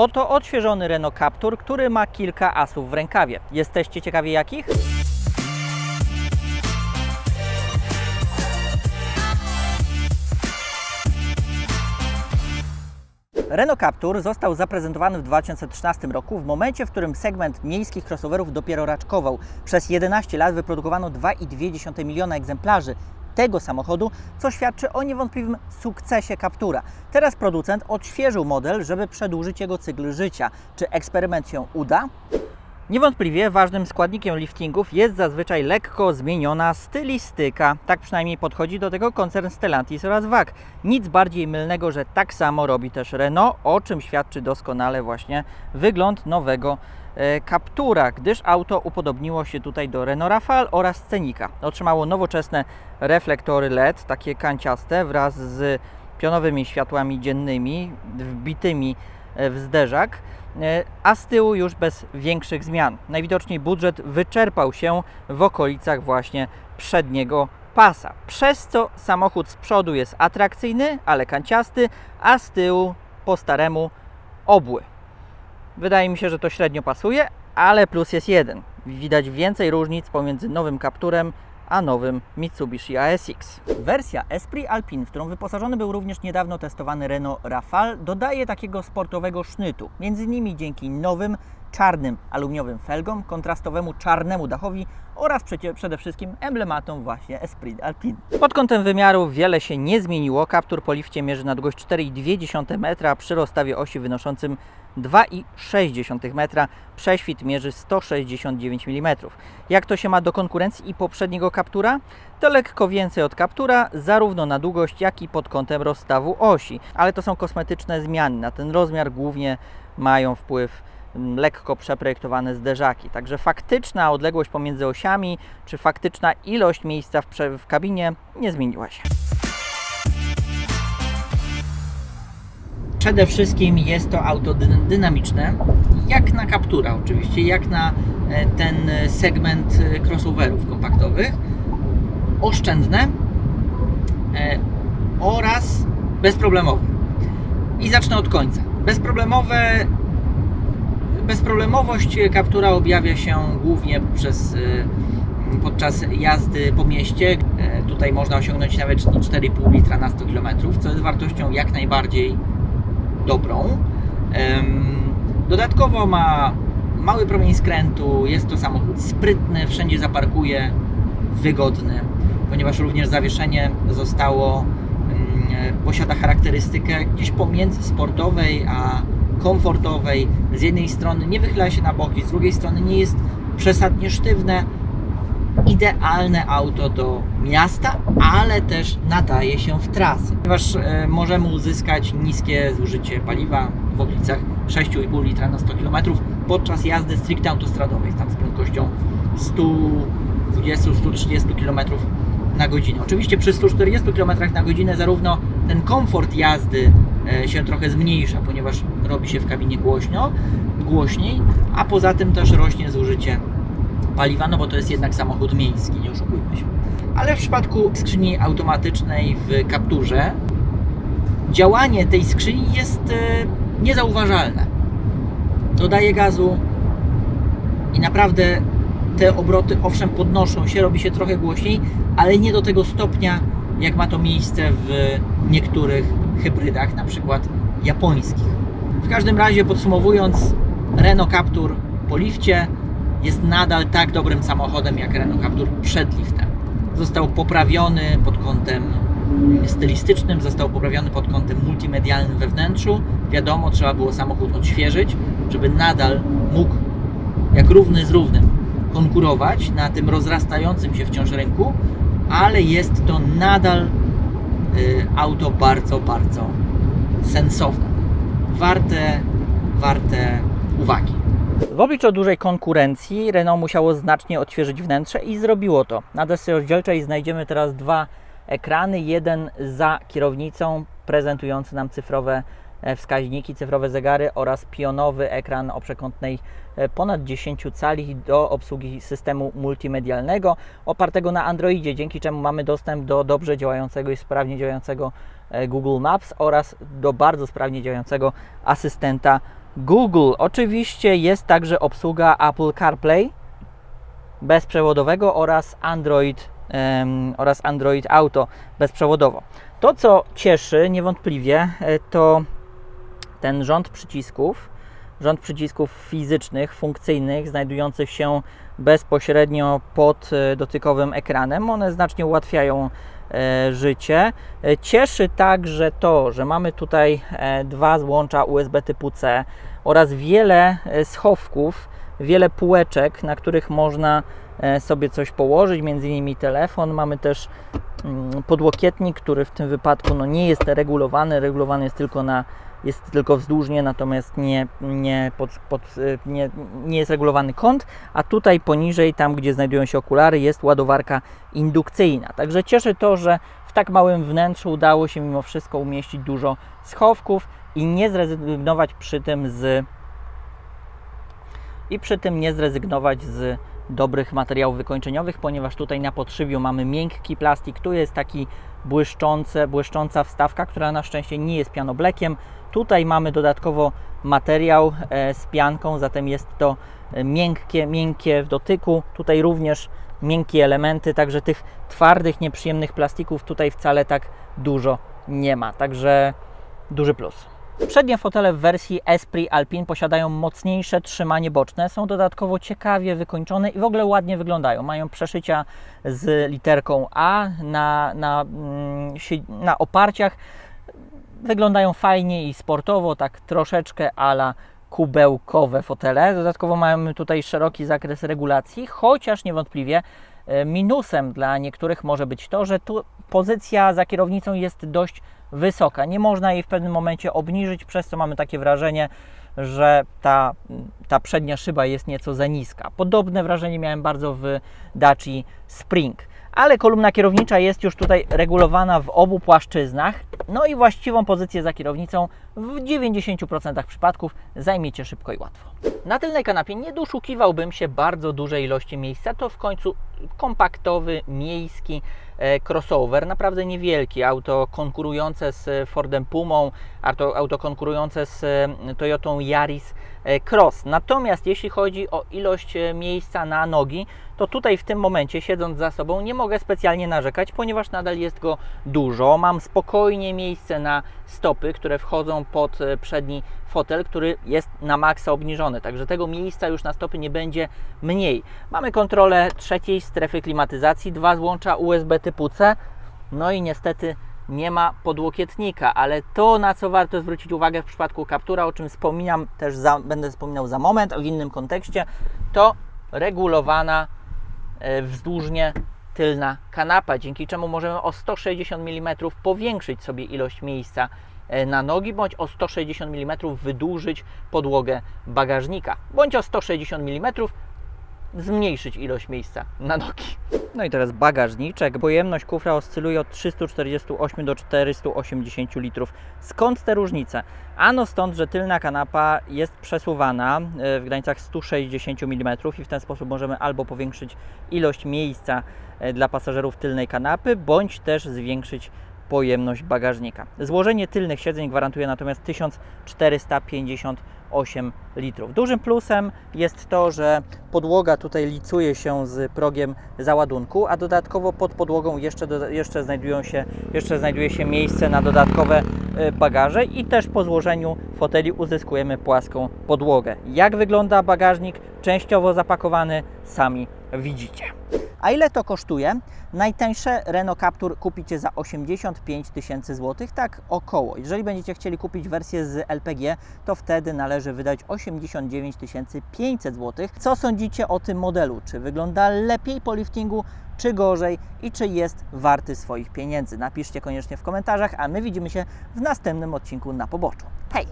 Oto odświeżony Renault Captur, który ma kilka asów w rękawie. Jesteście ciekawi jakich? Renault Captur został zaprezentowany w 2013 roku, w momencie, w którym segment miejskich crossoverów dopiero raczkował. Przez 11 lat wyprodukowano 2,2 miliona egzemplarzy tego samochodu, co świadczy o niewątpliwym sukcesie Captura. Teraz producent odświeżył model, żeby przedłużyć jego cykl życia. Czy eksperyment się uda? Niewątpliwie ważnym składnikiem liftingów jest zazwyczaj lekko zmieniona stylistyka. Tak przynajmniej podchodzi do tego koncern Stellantis oraz WAG. Nic bardziej mylnego, że tak samo robi też Renault, o czym świadczy doskonale właśnie wygląd nowego e, Captura, gdyż auto upodobniło się tutaj do Renault Rafale oraz Scenica. Otrzymało nowoczesne reflektory LED, takie kanciaste, wraz z pionowymi światłami dziennymi, wbitymi e, w zderzak, e, a z tyłu już bez większych zmian. Najwidoczniej budżet wyczerpał się w okolicach właśnie przedniego pasa, przez co samochód z przodu jest atrakcyjny, ale kanciasty, a z tyłu po staremu obły. Wydaje mi się, że to średnio pasuje, ale plus jest jeden. Widać więcej różnic pomiędzy nowym Capturem a nowym Mitsubishi ASX. Wersja Esprit Alpine, w którą wyposażony był również niedawno testowany Renault Rafale, dodaje takiego sportowego sznytu. Między innymi dzięki nowym czarnym aluminiowym felgom, kontrastowemu czarnemu dachowi oraz przede wszystkim emblematom właśnie Esprit Alpine. Pod kątem wymiaru wiele się nie zmieniło. Captur po lifcie mierzy na długość 4,2 metra przy rozstawie osi wynoszącym 2,6 metra. Prześwit mierzy 169 mm. Jak to się ma do konkurencji i poprzedniego Captura? To lekko więcej od Captura, zarówno na długość, jak i pod kątem rozstawu osi. Ale to są kosmetyczne zmiany. Na ten rozmiar głównie mają wpływ lekko przeprojektowane zderzaki. Także faktyczna odległość pomiędzy osiami, czy faktyczna ilość miejsca w, w kabinie nie zmieniła się. Przede wszystkim jest to auto dy- dynamiczne, jak na Captura oczywiście, jak na e, ten segment e, crossoverów kompaktowych. Oszczędne e, oraz bezproblemowe. I zacznę od końca. Bezproblemowe bezproblemowość Captura objawia się głównie przez, y, podczas jazdy po mieście. E, Tutaj można osiągnąć nawet 4,5 litra na 100 km, co jest wartością jak najbardziej dobrą. Dodatkowo ma mały promień skrętu, jest to samochód sprytny, wszędzie zaparkuje, wygodny, ponieważ również zawieszenie zostało, mm, posiada charakterystykę gdzieś pomiędzy sportowej a komfortowej. Z jednej strony nie wychyla się na boki, z drugiej strony nie jest przesadnie sztywne. Idealne auto do miasta, ale też nadaje się w trasy, ponieważ e, możemy uzyskać niskie zużycie paliwa w okolicach 6,5 litra na 100 km podczas jazdy stricte autostradowej, tam z prędkością 120-130 km na godzinę. Oczywiście przy 140 km na godzinę zarówno ten komfort jazdy się trochę zmniejsza, ponieważ robi się w kabinie głośno, głośniej, a poza tym też rośnie zużycie paliwa, no bo to jest jednak samochód miejski, nie oszukujmy się. Ale w przypadku skrzyni automatycznej w Capturze działanie tej skrzyni jest e, niezauważalne. Dodaje gazu i naprawdę te obroty owszem podnoszą się, robi się trochę głośniej, ale nie do tego stopnia, jak ma to miejsce w niektórych hybrydach, na przykład japońskich. W każdym razie podsumowując, Renault Captur po lifcie jest nadal tak dobrym samochodem jak Renault Captur przed liftem. Został poprawiony pod kątem stylistycznym, został poprawiony pod kątem multimedialnym we wnętrzu. Wiadomo, trzeba było samochód odświeżyć, żeby nadal mógł jak równy z równym konkurować na tym rozrastającym się wciąż rynku, ale jest to nadal auto bardzo, bardzo sensowne. Warte, warte uwagi. W obliczu dużej konkurencji Renault musiało znacznie odświeżyć wnętrze i zrobiło to. Na desce rozdzielczej znajdziemy teraz dwa ekrany. Jeden za kierownicą prezentujący nam cyfrowe wskaźniki, cyfrowe zegary oraz pionowy ekran o przekątnej e, ponad 10 cali do obsługi systemu multimedialnego opartego na Androidzie, dzięki czemu mamy dostęp do dobrze działającego i sprawnie działającego e, Google Maps oraz do bardzo sprawnie działającego asystenta Google. Oczywiście jest także obsługa Apple CarPlay bezprzewodowego oraz Android oraz Android Auto bezprzewodowo. To co cieszy niewątpliwie e, to ten rząd przycisków, rząd przycisków fizycznych, funkcyjnych, znajdujących się bezpośrednio pod e, dotykowym ekranem. One znacznie ułatwiają e, życie. E, Cieszy także to, że mamy tutaj dwa złącza USB typu C oraz wiele schowków, wiele półeczek, na których można sobie coś położyć, między innymi telefon. Mamy też mm, podłokietnik, który w tym wypadku no, nie jest regulowany, regulowany jest tylko na jest tylko wzdłużnie, natomiast nie, nie, pod, pod, y, nie, nie jest regulowany kąt, a tutaj poniżej, tam gdzie znajdują się okulary, jest ładowarka indukcyjna. Także cieszy to, że w tak małym wnętrzu udało się mimo wszystko umieścić dużo schowków i nie zrezygnować przy tym z i przy tym nie zrezygnować z dobrych materiałów wykończeniowych, ponieważ tutaj na podszybiu mamy miękki plastik, tu jest taki błyszczące, błyszcząca wstawka, która na szczęście nie jest pianoblekiem. Tutaj mamy dodatkowo materiał e, z pianką, zatem jest to e, miękkie, miękkie w dotyku. Tutaj również miękkie elementy, także tych twardych, nieprzyjemnych plastików tutaj wcale tak dużo nie ma. Także duży plus. Przednie fotele w wersji Esprit Alpine posiadają mocniejsze trzymanie boczne, są dodatkowo ciekawie wykończone i w ogóle ładnie wyglądają. Mają przeszycia z literką A na, na, mm, na oparciach. Wyglądają fajnie i sportowo, tak troszeczkę ala kubełkowe fotele. Dodatkowo mamy tutaj szeroki zakres regulacji, chociaż niewątpliwie minusem dla niektórych może być to, że tu pozycja za kierownicą jest dość wysoka. Nie można jej w pewnym momencie obniżyć, przez co mamy takie wrażenie, że ta, ta przednia szyba jest nieco za niska. Podobne wrażenie miałem bardzo w Daci Spring. Ale kolumna kierownicza jest już tutaj regulowana w obu płaszczyznach. No i właściwą pozycję za kierownicą w 90% przypadków zajmiecie szybko i łatwo. Na tylnej kanapie nie doszukiwałbym się bardzo dużej ilości miejsca. To w końcu kompaktowy, miejski e, crossover, naprawdę niewielki. Auto konkurujące z Fordem Pumą, auto, auto konkurujące z e, Toyotą Yaris e, Cross. Natomiast jeśli chodzi o ilość miejsca na nogi, to tutaj w tym momencie, siedząc za sobą, nie mogę specjalnie narzekać, ponieważ nadal jest go dużo. Mam spokojnie miejsce na stopy, które wchodzą pod e, przedni fotel, który jest na maksa obniżony, także tego miejsca już na stopy nie będzie mniej. Mamy kontrolę trzeciej strefy klimatyzacji, dwa złącza USB typu C, no i niestety nie ma podłokietnika, ale to na co warto zwrócić uwagę w przypadku Captura, o czym wspominam też za, będę wspominał za moment, w innym kontekście, to regulowana wzdłużnie tylna kanapa, dzięki czemu możemy o 160 mm powiększyć sobie ilość miejsca e, na nogi, bądź o 160 mm wydłużyć podłogę bagażnika, bądź o 160 mm zmniejszyć ilość miejsca na nogi. No i teraz bagażniczek. Pojemność kufra oscyluje od 348 do 480 litrów. Skąd te różnice? Ano stąd, że tylna kanapa jest przesuwana e, w granicach 160 mm i w ten sposób możemy albo powiększyć ilość miejsca e, dla pasażerów tylnej kanapy, bądź też zwiększyć pojemność bagażnika. Złożenie tylnych siedzeń gwarantuje natomiast 1458 litrów. Dużym plusem jest to, że podłoga tutaj licuje się z progiem załadunku, a dodatkowo pod podłogą jeszcze, do, jeszcze, znajdują się, jeszcze znajduje się miejsce na dodatkowe e, bagaże i też po złożeniu foteli uzyskujemy płaską podłogę. Jak wygląda bagażnik częściowo zapakowany, sami widzicie. A ile to kosztuje? Najtańsze Renault Captur kupicie za 85 tysięcy złotych, tak około. Jeżeli będziecie chcieli kupić wersję z LPG, to wtedy należy wydać 89 500 złotych. Co sądzicie o tym modelu? Czy wygląda lepiej po liftingu, czy gorzej i czy jest warty swoich pieniędzy? Napiszcie koniecznie w komentarzach, a my widzimy się w następnym odcinku na poboczu. Hej!